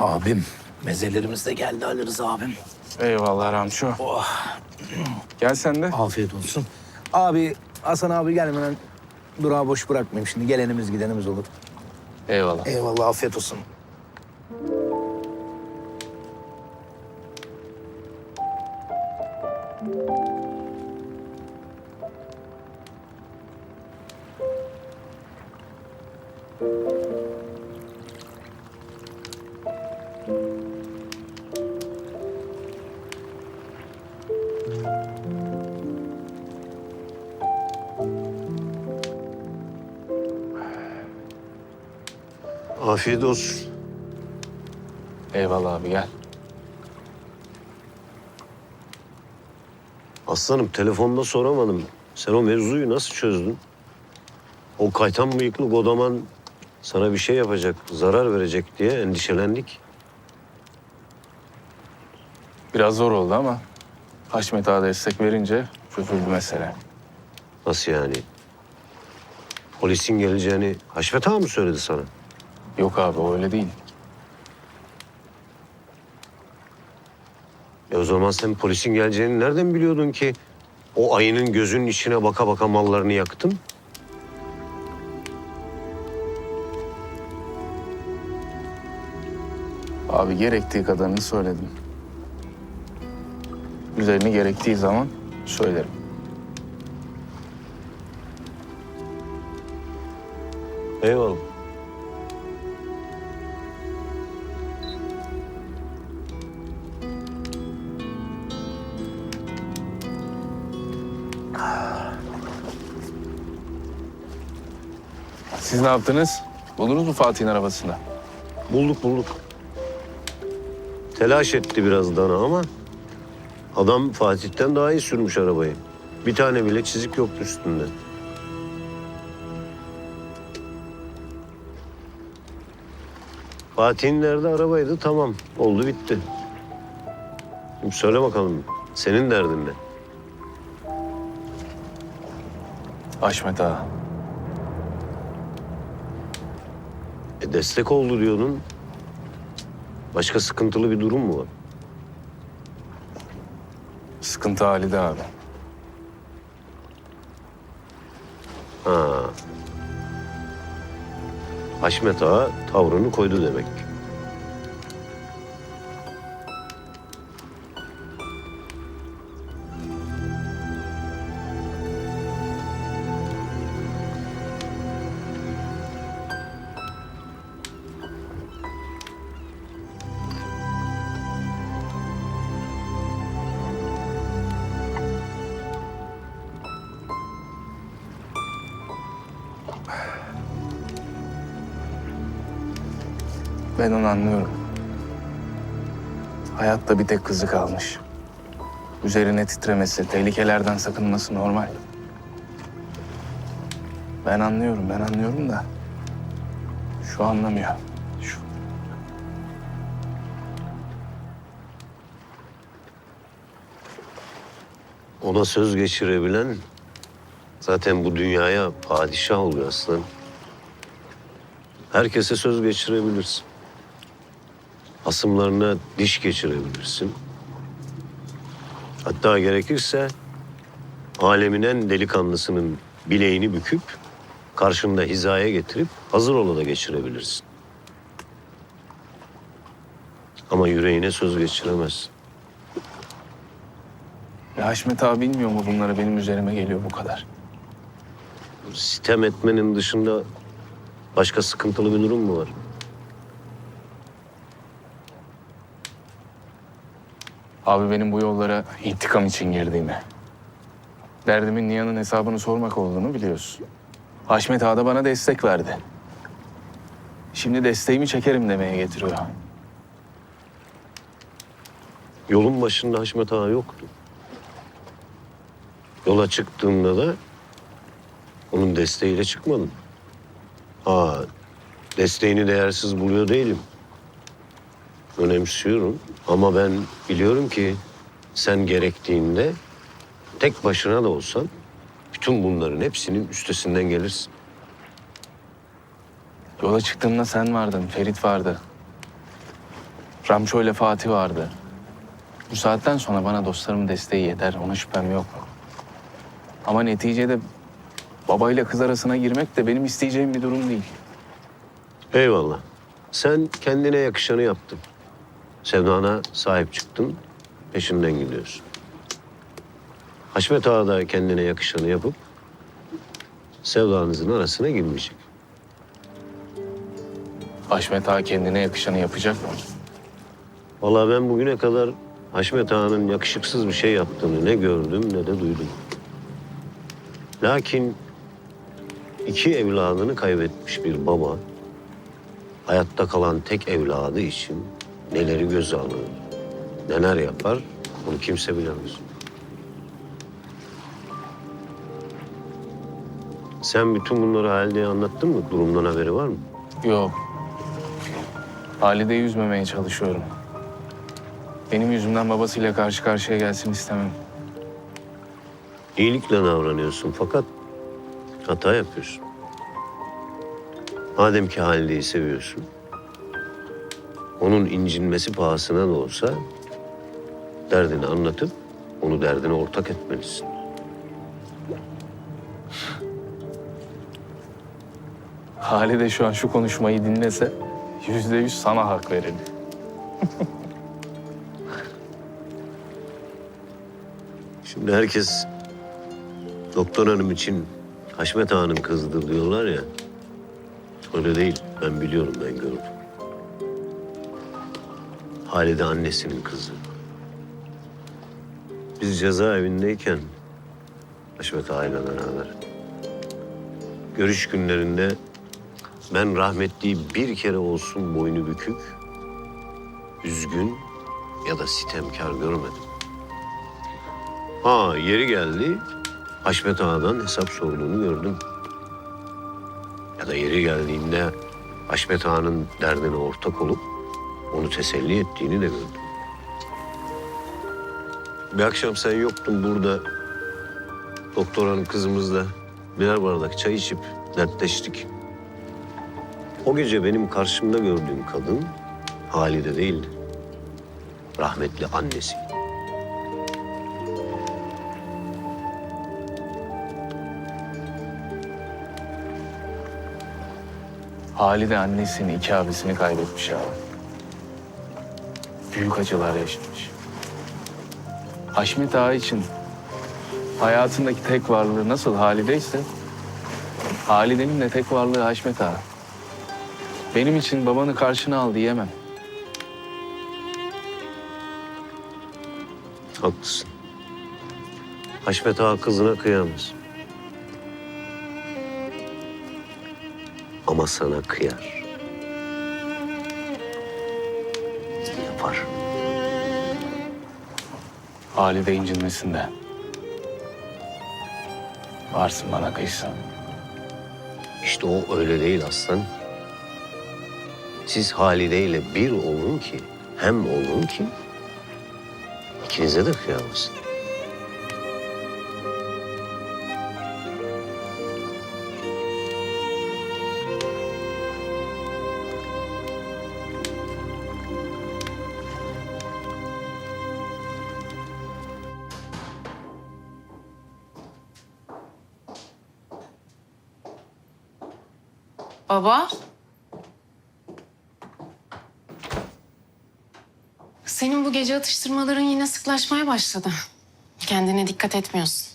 Abim. Mezelerimiz de geldi alırız abim. Eyvallah Ramço. Gel sen de. Afiyet olsun. Abi Hasan abi gelmeden durağı boş bırakmayayım şimdi. Gelenimiz gidenimiz olur. Eyvallah. Eyvallah afiyet olsun. Afiyet olsun. Eyvallah abi gel. Aslanım telefonda soramadım. Sen o mevzuyu nasıl çözdün? O kaytan bıyıklı godaman sana bir şey yapacak, zarar verecek diye endişelendik. Biraz zor oldu ama Haşmet Ağa destek verince çözüldü mesele. Nasıl yani? Polisin geleceğini Haşmet Ağa mı söyledi sana? Yok abi o öyle değil. E o zaman sen polisin geleceğini nereden biliyordun ki? O ayının gözünün içine baka baka mallarını yaktın. Abi gerektiği kadarını söyledim. Üzerini gerektiği zaman söylerim. Eyvallah. Siz ne yaptınız? Buldunuz mu Fatih'in arabasında? Bulduk bulduk. Telaş etti biraz Dana ama adam Fatih'ten daha iyi sürmüş arabayı. Bir tane bile çizik yoktu üstünde. Fatih'in nerede arabaydı tamam oldu bitti. Şimdi söyle bakalım senin derdin ne? Haşmet Ağa. E destek oldu diyordun. Başka sıkıntılı bir durum mu var? Sıkıntı Halide abi. Ha. Haşmet Ağa tavrını koydu demek. Ben onu anlıyorum. Hayatta bir tek kızı kalmış. Üzerine titremesi, tehlikelerden sakınması normal. Ben anlıyorum, ben anlıyorum da şu anlamıyor. Ona söz geçirebilen zaten bu dünyaya padişah oluyor aslan. Herkese söz geçirebilirsin. Hasımlarına diş geçirebilirsin. Hatta gerekirse alemin en delikanlısının bileğini büküp karşında hizaya getirip hazır ola da geçirebilirsin. Ama yüreğine söz geçiremezsin. Ya Haşmet abi bilmiyor mu bunları benim üzerime geliyor bu kadar? Sitem etmenin dışında başka sıkıntılı bir durum mu var? Abi benim bu yollara intikam için girdiğimi, derdimin Nihan'ın hesabını sormak olduğunu biliyorsun. Haşmet Ağa da bana destek verdi. Şimdi desteğimi çekerim demeye getiriyor. Yolun başında Haşmet Ağa yoktu. Yola çıktığımda da onun desteğiyle çıkmadım. Aa, desteğini değersiz buluyor değilim. Önemsiyorum ama ben biliyorum ki sen gerektiğinde tek başına da olsan bütün bunların hepsinin üstesinden gelirsin. Yola çıktığımda sen vardın, Ferit vardı. Ramço ile Fatih vardı. Bu saatten sonra bana dostlarımın desteği yeter. Ona şüphem yok. Ama neticede babayla kız arasına girmek de benim isteyeceğim bir durum değil. Eyvallah. Sen kendine yakışanı yaptın. Sevdana sahip çıktın, peşinden gidiyorsun. Haşmet Ağa da kendine yakışanı yapıp sevdanızın arasına girmeyecek. Haşmet Ağa kendine yakışanı yapacak mı? Vallahi ben bugüne kadar Haşmet Ağa'nın yakışıksız bir şey yaptığını ne gördüm ne de duydum. Lakin iki evladını kaybetmiş bir baba hayatta kalan tek evladı için neleri göze alır, neler yapar bunu kimse bilemez. Sen bütün bunları Halide'ye anlattın mı? Durumdan haberi var mı? Yok. Halide'yi üzmemeye çalışıyorum. Benim yüzümden babasıyla karşı karşıya gelsin istemem. İyilikle davranıyorsun fakat hata yapıyorsun. Madem ki Halide'yi seviyorsun, onun incinmesi pahasına da olsa derdini anlatıp onu derdine ortak etmelisin. Halide şu an şu konuşmayı dinlese yüzde yüz sana hak verir. Şimdi herkes doktor hanım için Haşmet Ağa'nın kızıdır diyorlar ya. Öyle değil. Ben biliyorum, ben gördüm. Halide annesinin kızı. Biz cezaevindeyken Haşmet Ağa'yla beraber görüş günlerinde ben rahmetliyi bir kere olsun boynu bükük, üzgün ya da sitemkar görmedim. Ha yeri geldi. Haşmet Ağa'dan hesap sorduğunu gördüm. Ya da yeri geldiğinde Haşmet Ağa'nın derdine ortak olup onu teselli ettiğini de gördüm. Bir akşam sen yoktun burada. Doktor hanım kızımızla birer bardak çay içip dertleştik. O gece benim karşımda gördüğüm kadın Halide değildi. Rahmetli annesi. Halide annesini, iki abisini kaybetmiş abi. Büyük acılar yaşamış. Haşmet Ağa için hayatındaki tek varlığı nasıl Halide ise Halide'nin de tek varlığı Haşmet Ağa. Benim için babanı karşına al diyemem. Haklısın. Haşmet Ağa kızına kıyamaz. Ama sana kıyar. Yapar. Halide incinmesinde. Varsın bana kıysan. İşte o öyle değil aslan. Siz Halide ile bir olun ki, hem olun ki ikinize de kıyamasın. Baba. Senin bu gece atıştırmaların yine sıklaşmaya başladı. Kendine dikkat etmiyorsun.